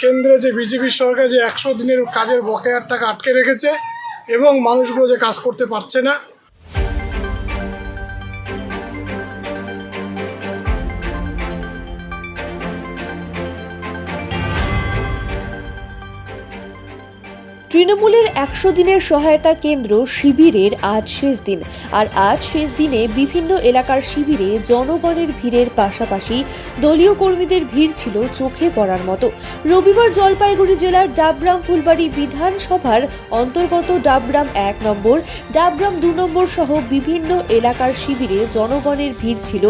কেন্দ্রে যে বিজেপি সরকার যে একশো দিনের কাজের বকেয়ার টাকা আটকে রেখেছে এবং মানুষগুলো যে কাজ করতে পারছে না তৃণমূলের একশো দিনের সহায়তা কেন্দ্র শিবিরের আজ শেষ দিন। আর আজ শেষ দিনে বিভিন্ন এলাকার শিবিরে জনগণের ভিড়ের পাশাপাশি দলীয় কর্মীদের ভিড় ছিল চোখে পড়ার মতো। রবিবার জলপাইগুড়ি জেলার ডাবগ্রাম ফুলবাড়ি বিধানসভার অন্তর্গত ডাবগ্রাম এক নম্বর ডাবগ্রাম দু নম্বর সহ বিভিন্ন এলাকার শিবিরে জনগণের ভিড় ছিল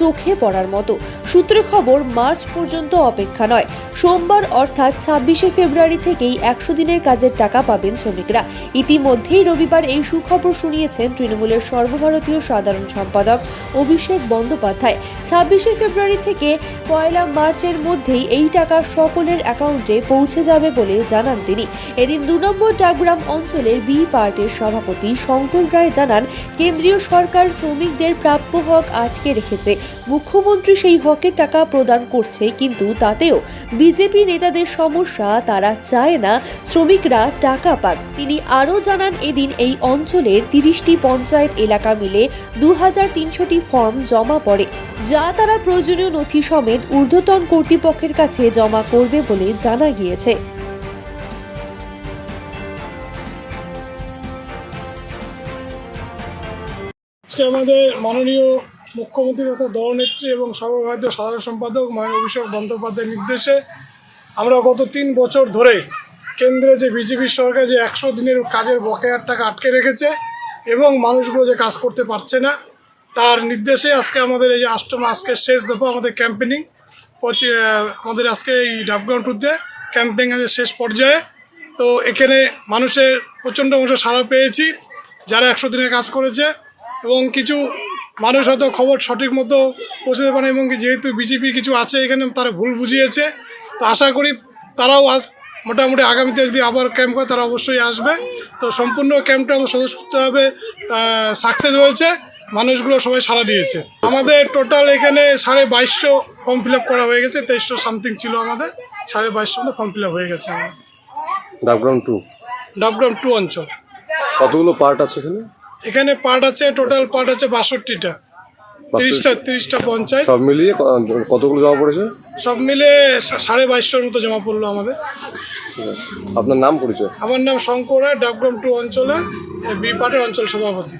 চোখে পড়ার মতো। সূত্রে খবর, মার্চ পর্যন্ত অপেক্ষা নয়। সোমবার অর্থাৎ ছাব্বিশে ফেব্রুয়ারি থেকেই একশো দিনের কাজের টাকা পাবেন শ্রমিকরা। ইতিমধ্যেই রবিবার এই সুখবর শুনিয়েছেন তৃণমূলের সর্বভারতীয় সাধারণ সম্পাদক অভিষেক বন্দ্যোপাধ্যায়। ছাব্বিশে ফেব্রুয়ারি থেকে পয়লা মার্চের মধ্যেই এই টাকা সকলের অ্যাকাউন্টে পৌঁছে যাবে বলে জানান তিনি। এদিন দু নম্বর ডাকগ্রাম অঞ্চলের বি পার্টের সভাপতি শঙ্কর রায় জানান, কেন্দ্রীয় সরকার শ্রমিকদের প্রাপ্য হক আটকে রেখেছে। মুখ্যমন্ত্রী সেই হকের টাকা প্রদান করছে, কিন্তু তাতেও বিজেপি নেতাদের সমস্যা, তারা চায় না শ্রমিকরা টাকা পাক তিনি আরও জানান, এদিন এই অঞ্চলের তিরিশটি পঞ্চায়েত এলাকা মিলে দু হাজার তিনশোটি ফর্ম জমা পড়ে, যা তারা প্রয়োজনীয় নথি সমেত ঊর্ধ্বতন কর্তৃপক্ষের কাছে জমা করবে বলে জানা গিয়েছে। আমাদের মাননীয় মুখ্যমন্ত্রী তথা দলনেত্রী এবং সর্বভারতীয় সাধারণ সম্পাদক মাননীয় অভিষেক বন্দ্যোপাধ্যায়ের নির্দেশে আমরা গত তিন বছর ধরে কেন্দ্রে যে বিজেপি সরকার যে একশো দিনের কাজের বকেয়ার টাকা আটকে রেখেছে এবং মানুষগুলো যে কাজ করতে পারছে না, তার নির্দেশে আজকে আমাদের এই যে অষ্টম আজকে শেষ দফা আমাদের ক্যাম্পেনিং আমাদের আজকে এই ডাবগ্রাউন্ড টুতে ক্যাম্পেইন আছে শেষ পর্যায়ে। তো এখানে মানুষের প্রচণ্ড অংশ সাড়া পেয়েছি, যারা একশো দিনের কাজ করেছে এবং কিছু মানুষ হয়তো খবর সঠিক মতো পৌঁছতে পারে এবং যেহেতু বিজেপি কিছু আছে এখানে তারা ভুল বুঝিয়েছে। তো আশা করি তারাও আজ মোটামুটি আগামীতে যদি আবার ক্যাম্প করে তারা অবশ্যই আসবে। তো সম্পূর্ণ ক্যাম্পটা আমাদের সদস্যভাবে সাকসেস হয়েছে মানুষগুলো সবাই সাড়া দিয়েছে। আমাদের টোটাল এখানে সাড়ে বাইশশো ফর্ম ফিল করা হয়ে গেছে তেইশশো সামথিং ছিল আমাদের সাড়ে বাইশশো মতো ফর্ম ফিল হয়ে গেছে আমাদের। ডাকগ্রাউন্ড টু ডাবগ্রাম টু অঞ্চল। কতগুলো পার্ট আছে এখানে? এখানে পার্ট আছে টোটাল পার্ট আছে বাষট্টিটা। তিরিশটা তিরিশটা পঞ্চায়েত। সব মিলিয়ে কতগুলো জমা পড়েছে? সব মিলে সাড়ে বাইশশোর মতো জমা পড়ল আমাদের। আপনার নাম পরিচয়? আমার নাম শঙ্কর রায় ডাবগ্রাম টু অঞ্চলে বি পার্টের অঞ্চল সভাপতি।